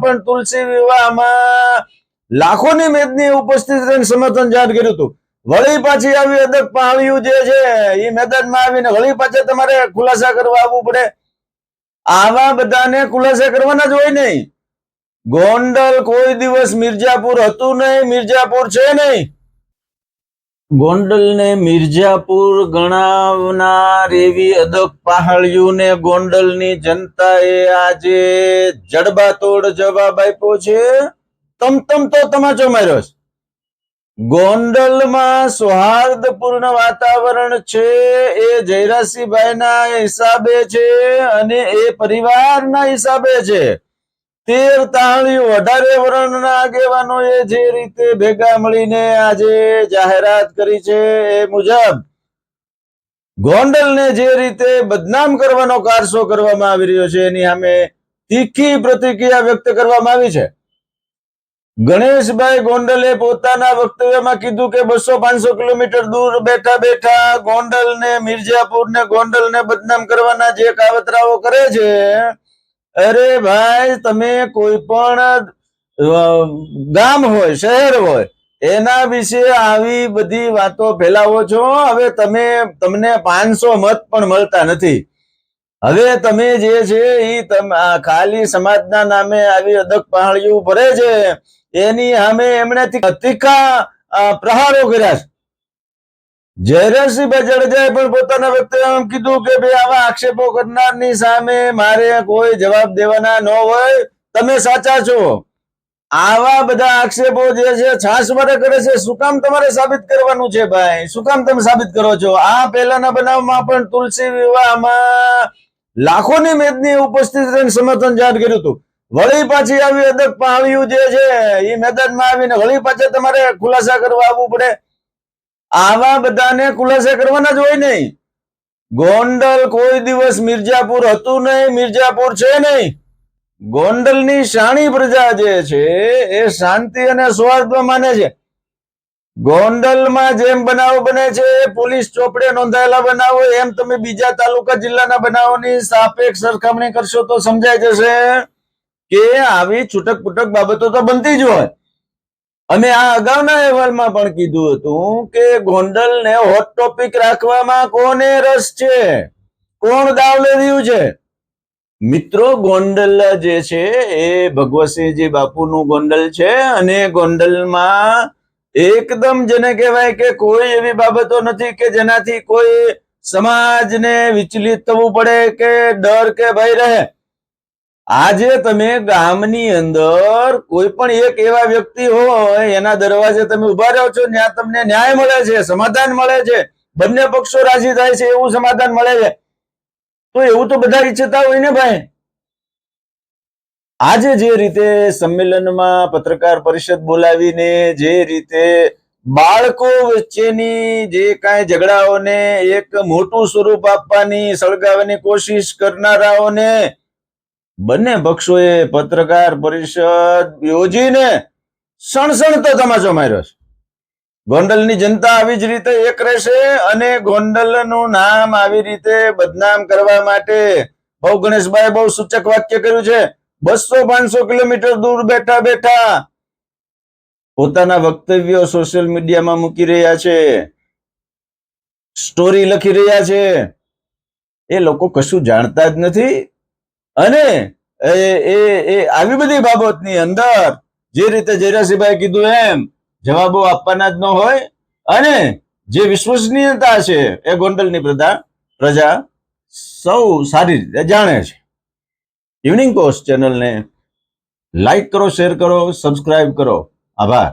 પણ તુલસી વિવાહમાં લાખોની મેદની ઉપસ્થિત રહીને સમર્થન જાહેર કર્યું હતું. વળી પાછી આવી અદક પાળિયું જે છે, એ મેદાનમાં આવીને વળી પાછા તમારે ખુલાસા કરવા આવવું પડે. આવા બધાને ખુલાસા કરવાના જ હોય નહીં. ગોંડલ કોઈ દિવસ મિર્જાપુર હતું નહીં મિર્જાપુર છે નહીં. ગોંડલ ને મિર્જાપુર ગણાવનાર એવી અદક પહાડિયુંને ગોંડલની જનતાએ આજે જડબાતોડ જવાબ આપ્યો છે. તમ તમ તો તમાચો માર્યો છે. ગોંડલમાં સૌહાર્દપૂર્ણ વાતાવરણ છે. એ જયરાસિંહભાઈના હિસાબે છે અને એ પરિવારના હિસાબે છે. તેર તાળી વધારે વર્ણના આગેવાનોએ જે રીતે ભેગા મળીને આજે જાહેરાત કરી છે એ મુજબ ગોંડલને જે રીતે બદનામ કરવાનો કારસો કરવામાં આવી રહ્યો છે, એની સામે તીખી પ્રતિક્રિયા વ્યક્ત કરવામાં આવી છે. ગણેશભાઈ ગોંડલે પોતાના વક્તવ્યમાં કીધું કે બસો પાંચસો કિલોમીટર દૂર બેઠા બેઠા ગોંડલ ને મિર્જાપુર ને ગોંડલ ને બદનામ કરવાના જે કાવતરાઓ કરે છે અરે ભાઈ, તમે કોઈ પણ ગામ હોય, શહેર હોય, એના વિશે આવી બધી વાતો ફેલાવો છો. હવે તમે, તમને પાંચસો મત પણ મળતા નથી. હવે તમે જે છે એ ખાલી સમાજના નામે આવી અદક પહાડીઓ ભરે છે. એની સામે એમણે તીખા પ્રહારો કર્યા છે. જયરાજસિંહ જાડેજાએ પણ પોતાના વક્તવ્યમાં કીધું કે ભાઈ આવા આક્ષેપો કરનારની સામે મારે કોઈ જવાબ દેવાના ન હોય. તમે સાચા છો. આવા બધા આક્ષેપો જે છે છાસ વડે કરે છે. શું કામ તમારે સાબિત કરવાનું છે ભાઈ? શું કામ તમે સાબિત કરો છો? આ પહેલાના બનાવમાં પણ તુલસી વિવાહમાં લાખોની મેદની ઉપસ્થિત રહીને સમર્થન જાહેર કર્યું હતું. વળી પાછી આવી અદક પાળિયું જે છે એ મેદાનમાં આવીને વળી પાછા તમારે ખુલાસા કરવા આવવું પડે. આવા બધાને ખુલાસા કરવાના જ હોય નહીં. ગોંડલ કોઈ દિવસ મિર્જાપુર હતું નહીં મિર્જાપુર છે નહીં. ગોંડલની શાણી પ્રજા જે છે, એ શાંતિ અને સૌહાર્દમાં માને છે. ગોંડલમાં જેમ બનાવો બને છે પોલીસ ચોપડે નોંધાયેલા બનાવો, એમ તમે બીજા તાલુકા જિલ્લાના બનાવોની સાપેક્ષ સરખામણી કરશો તો સમજાય જશે કે આવી છૂટક પૂટક બાબતો તો બનતી જ હોય. અમે આ અગાઉના અહેવાલમાં પણ કીધું હતું કે ગોંડલને હોટ ટોપિક રાખવામાં કોને રસ છે? કોણ દાવ લઈ રહ્યું છે? મિત્રો, ગોંડલ જે છે એ ભગવતસિંહજી બાપુનું ગોંડલ છે અને ગોંડલમાં એકદમ જેને કહેવાય કે કોઈ એવી બાબતો નથી કે જેનાથી કોઈ સમાજને વિચલિત થવું પડે કે ડર કે ભય રહે. આજે તમે ગામની અંદર કોઈ પણ એક એવા વ્યક્તિ હોય, એના દરવાજે તમે ઊભા રહો છો, ત્યાં તમને ન્યાય મળે છે, સમાધાન મળે છે, બંને પક્ષો રાજી થાય છે, એવું સમાધાન મળે છે. તો એવું તો બધા ઈચ્છતા હોય ને ભાઈ? આજે જે રીતે સંમેલનમાં પત્રકાર પરિષદ બોલાવીને જે રીતે બાળકો વચ્ચેની જે કાંઈ ઝઘડાઓને એક મોટું સ્વરૂપ આપવાની, સળગાવવાની કોશિશ કરનારાઓને બંને પક્ષોએ પત્રકાર પરિષદ યોજીને સણસણતો તમાચો માર્યો છે. ગોંડલની જનતા આવી જ રીતે એક રહેશે અને ગોંડલનું નામ આવી રીતે બદનામ કરવા માટે બહુ ગણેશભાઈ બહુ સૂચક વાક્ય કર્યું છે. બસો પાંચસો કિલોમીટર દૂર બેઠા બેઠા પોતાના વક્તવ્યો સોશિયલ મીડિયામાં મૂકી રહ્યા છે. સ્ટોરી લખી રહ્યા છે. એ લોકો કશું જાણતા જ નથી. અને એ એ આવી બધી બાબતની અંદર જે રીતે જયરાસિંહભાઈ કીધું એમ, જવાબો આપવાના જ ન હોય. અને જે વિશ્વસનીયતા છે એ ગોંડલની પ્રજા પ્રજા સૌ સારી રીતે જાણે છે. ઇવનિંગ પોસ્ટ ચેનલને લાઈક કરો શેર કરો સબસ્ક્રાઇબ કરો. આભાર.